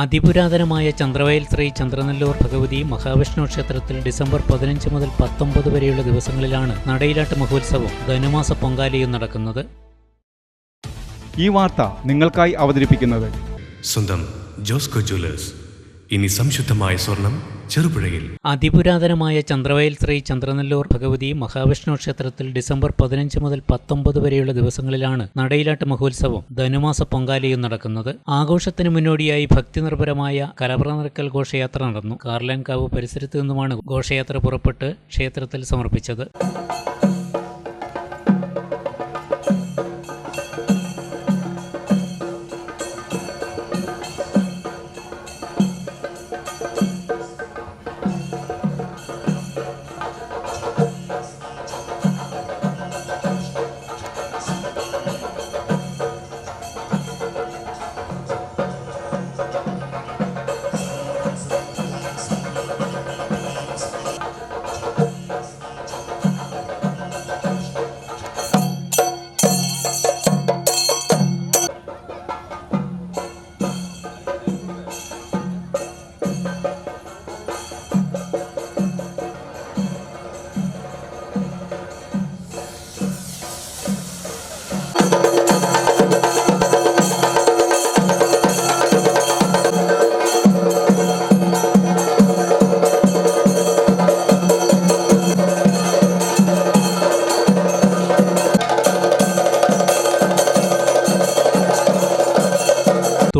അതിപുരാതനമായ ചന്ദ്രവയൽ ശ്രീ ചന്ദ്രനെല്ലൂർ ഭഗവതി മഹാവിഷ്ണു ക്ഷേത്രത്തിൽ ഡിസംബർ പതിനഞ്ച് മുതൽ പത്തൊമ്പത് വരെയുള്ള ദിവസങ്ങളിലാണ് നടയിലാട്ട് മഹോത്സവം ധനുമാസ പൊങ്കാലയും നടക്കുന്നത്. ഈ വാർത്ത നിങ്ങൾക്കായി അവതരിപ്പിക്കുന്നത് സ്വന്തം ജോസ്കോ ജ്വല്ലേഴ്സ്. ഇനി സംശുദ്ധമായ സ്വർണം ചെറുപുഴയിൽ. അതിപുരാതനമായ ചന്ദ്രവയൽ ശ്രീ ചന്ദ്രനെല്ലൂർ ഭഗവതി മഹാവിഷ്ണു ക്ഷേത്രത്തിൽ ഡിസംബർ പതിനഞ്ച് മുതൽ പത്തൊമ്പത് വരെയുള്ള ദിവസങ്ങളിലാണ് നടയിലാട്ട് മഹോത്സവം ധനുമാസ പൊങ്കാലയും നടക്കുന്നത്. ആഘോഷത്തിന് മുന്നോടിയായി ഭക്തിനിർഭരമായ കലവറ നിറക്കൽ ഘോഷയാത്ര നടന്നു. കാർലാൻകാവ് പരിസരത്ത് നിന്നുമാണ് ഘോഷയാത്ര പുറപ്പെട്ട് ക്ഷേത്രത്തിൽ സമർപ്പിച്ചത്.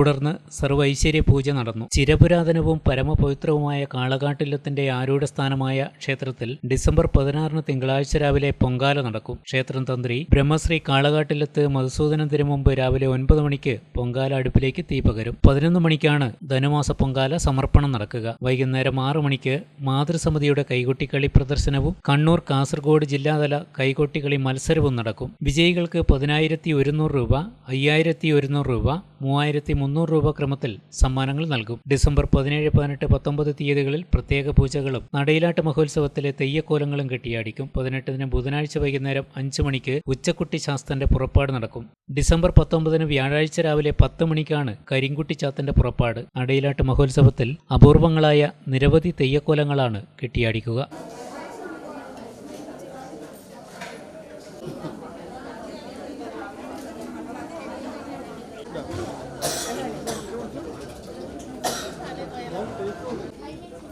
തുടർന്ന് സർവൈശ്വര്യ പൂജ നടന്നു. ചിരപുരാതനവും പരമപവിത്രവുമായ കാളകാട്ടില്ലത്തിന്റെ ആരൂഢ സ്ഥാനമായ ക്ഷേത്രത്തിൽ ഡിസംബർ പതിനാറിന് തിങ്കളാഴ്ച രാവിലെ പൊങ്കാല നടക്കും. ക്ഷേത്രം തന്ത്രി ബ്രഹ്മശ്രീ കാളകാട്ടില്ലത്ത് മധുസൂദനത്തിന് മുമ്പ് രാവിലെ ഒൻപത് മണിക്ക് പൊങ്കാല അടുപ്പിലേക്ക് തീ പകരും. പതിനൊന്ന് മണിക്കാണ് ധനുമാസ പൊങ്കാല സമർപ്പണം നടക്കുക. വൈകുന്നേരം ആറു മണിക്ക് മാതൃസമിതിയുടെ കൈകൊട്ടിക്കളി പ്രദർശനവും കണ്ണൂർ കാസർഗോഡ് ജില്ലാതല കൈകൊട്ടിക്കളി മത്സരവും നടക്കും. വിജയികൾക്ക് പതിനായിരത്തി ഒരുന്നൂറ് രൂപ അയ്യായിരത്തി ഒരുന്നൂറ് രൂപ മൂവായിരത്തി മുന്നൂറ് രൂപ ക്രമത്തിൽ സമ്മാനങ്ങൾ നൽകും. ഡിസംബർ പതിനേഴ് പതിനെട്ട് പത്തൊമ്പത് തീയതികളിൽ പ്രത്യേക പൂജകളും നടയിലാട്ട് മഹോത്സവത്തിലെ തെയ്യക്കോലങ്ങളും കെട്ടിയാടിക്കും. പതിനെട്ടിന് ബുധനാഴ്ച വൈകുന്നേരം അഞ്ച് മണിക്ക് ഉച്ചക്കുട്ടി ശാസ്ത്രന്റെ പുറപ്പാട് നടക്കും. ഡിസംബർ പത്തൊമ്പതിന് വ്യാഴാഴ്ച രാവിലെ പത്ത് മണിക്കാണ് കരിങ്കുട്ടി ചാത്തന്റെ പുറപ്പാട്. നടയിലാട്ട് മഹോത്സവത്തിൽ അപൂർവങ്ങളായ നിരവധി തെയ്യക്കോലങ്ങളാണ് കെട്ടിയാടിക്കുക.